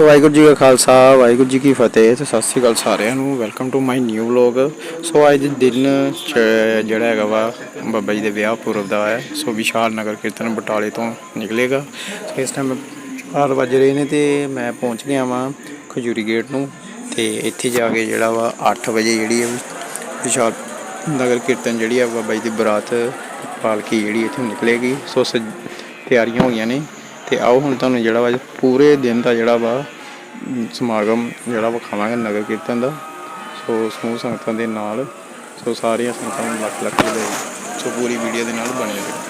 ਸੋ ਵਾਹਿਗੁਰੂ ਜੀ ਕਾ ਖਾਲਸਾ, ਵਾਹਿਗੁਰੂ ਜੀ ਕੀ ਫਤਿਹ ਤੇ ਸਤਿ ਸ੍ਰੀ ਅਕਾਲ ਸਾਰਿਆਂ ਨੂੰ। Welcome to my new vlog so ਅੱਜ ਦੇ ਦਿਨ ਜਿਹੜਾ ਹੈਗਾ ਵਾ, ਬਾਬਾ ਜੀ ਦੇ ਵਿਆਹ ਪੁਰਬ ਦਾ ਹੈ। ਸੋ ਵਿਸ਼ਾਲ ਨਗਰ ਕੀਰਤਨ ਬਟਾਲੇ ਤੋਂ ਨਿਕਲੇਗਾ। ਸੋ ਇਸ ਟਾਈਮ 4 ਵਜ ਰਹੇ ਨੇ ਤੇ ਮੈਂ ਪਹੁੰਚ ਗਿਆ ਵਾਂ ਖਜੂਰੀ ਗੇਟ ਨੂੰ ਤੇ ਇੱਥੇ ਜਾ ਕੇ ਜਿਹੜਾ ਵਾ 8 ਵਜੇ ਜਿਹੜੀ ਹੈ ਵਿਸ਼ਾਲ ਨਗਰ ਕੀਰਤਨ ਜਿਹੜੀ ਆ ਬਾਬਾ ਜੀ ਦੀ ਬਰਾਤ, ਪਾਲਕੀ ਜਿਹੜੀ ਇੱਥੋਂ ਨਿਕਲੇਗੀ। ਸੋ ਸਜ- ਤਿਆਰੀਆਂ ਹੋਈਆਂ ਨੇ। ਤੇ ਆਓ ਹੁਣ ਤੁਹਾਨੂੰ ਜਿਹੜਾ ਵਾ ਪੂਰੇ ਦਿਨ ਦਾ ਜਿਹੜਾ ਵਾ ਸਮਾਗਮ ਜਿਹੜਾ ਵਿਖਾਵਾਂਗੇ ਨਗਰ ਕੀਰਤਨ ਦਾ। ਸੋ ਸਮੂਹ ਸੰਗਤਾਂ ਦੇ ਨਾਲ, ਸੋ ਸਾਰੀਆਂ ਸੰਗਤਾਂ ਨੂੰ ਲੱਖ ਲੱਖ ਵਧਾਈ ਸੋ ਪੂਰੀ ਵੀਡੀਓ ਦੇ ਨਾਲ ਬਣੇ ਰਹੋ।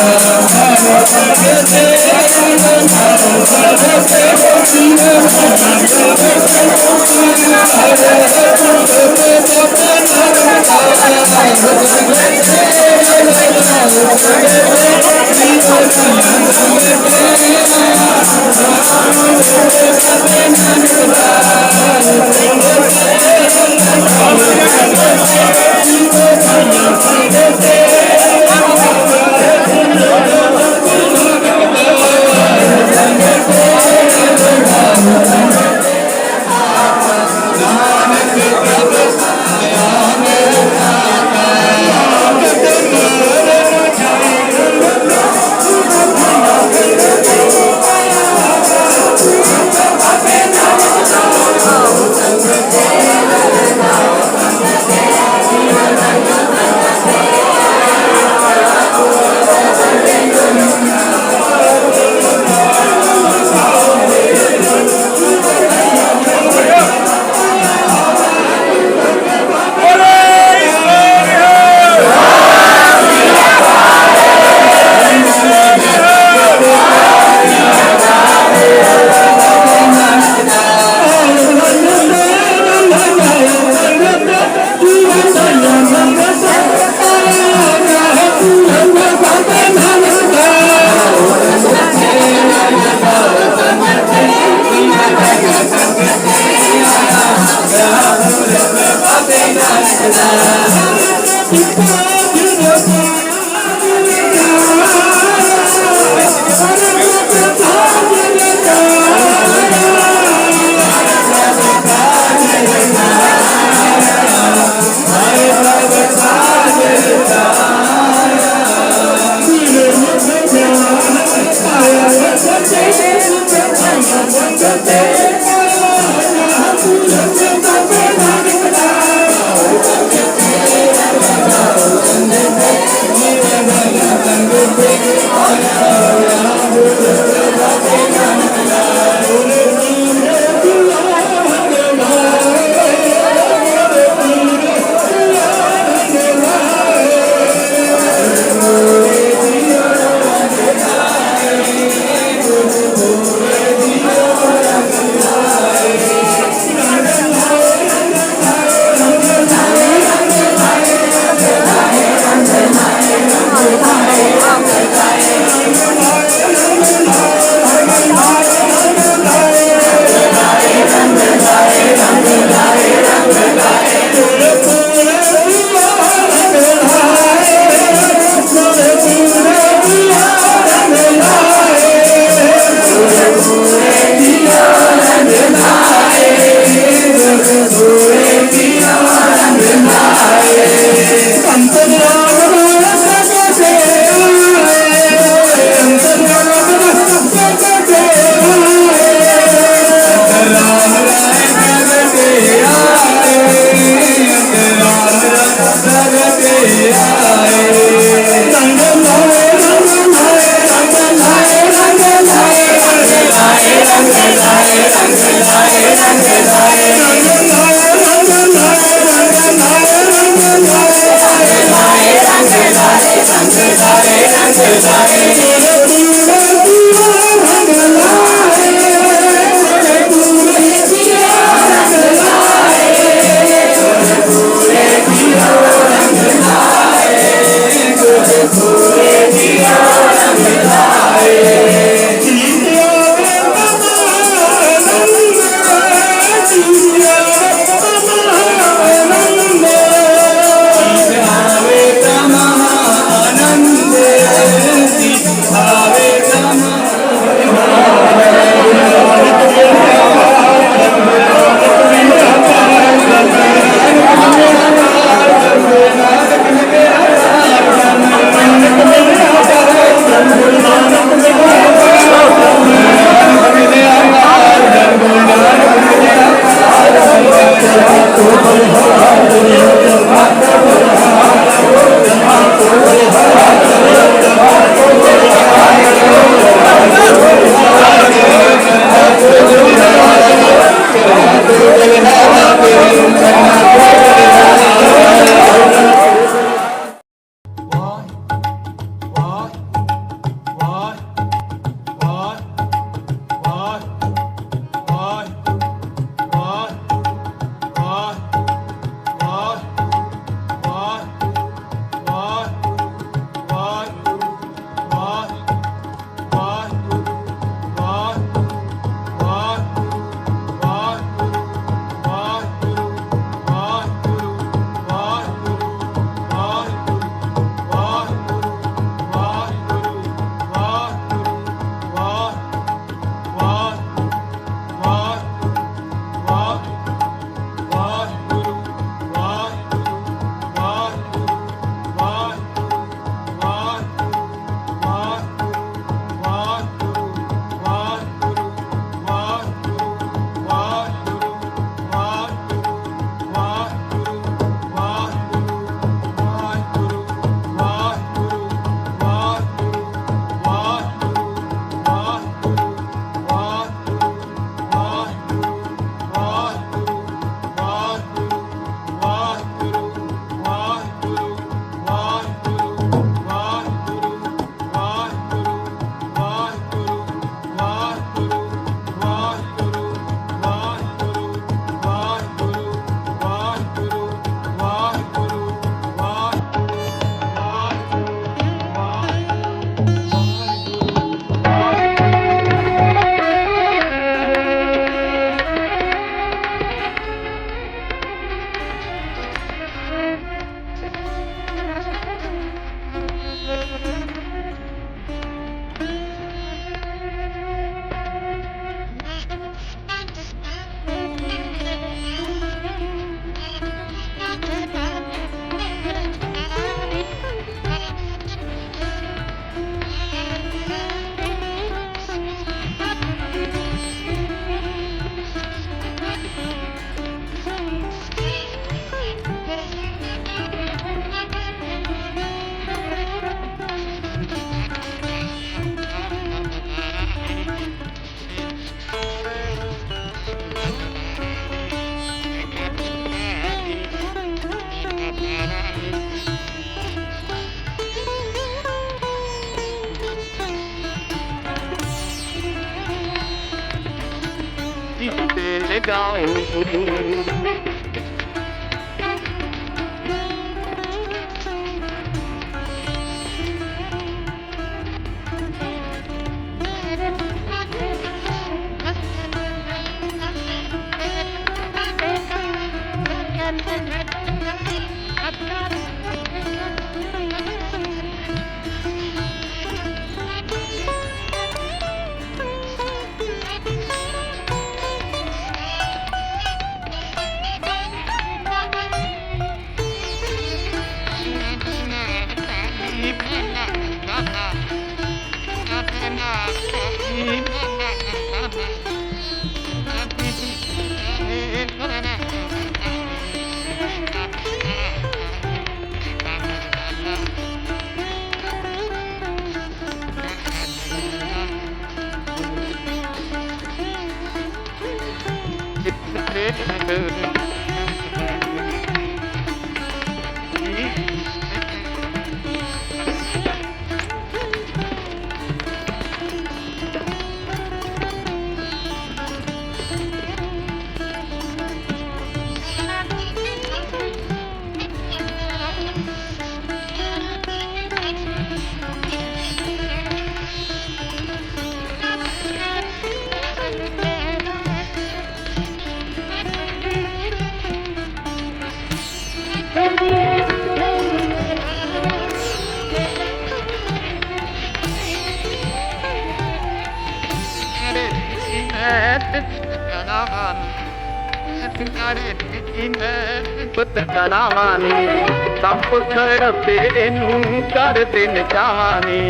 Jesus. கலாவானி தப்பு கடப்பேன் கருத்தின் சாவானி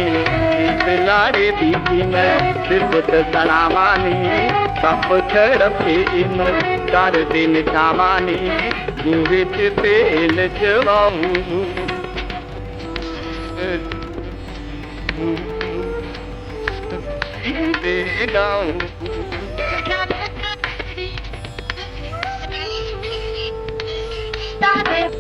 பிள்ளாடி தீக்கின திருப்பத்து தலாவானி தப்பு கடப்பேன் கருத்தின் சாவானி விட்டு பேல சிவம் Down. stop it.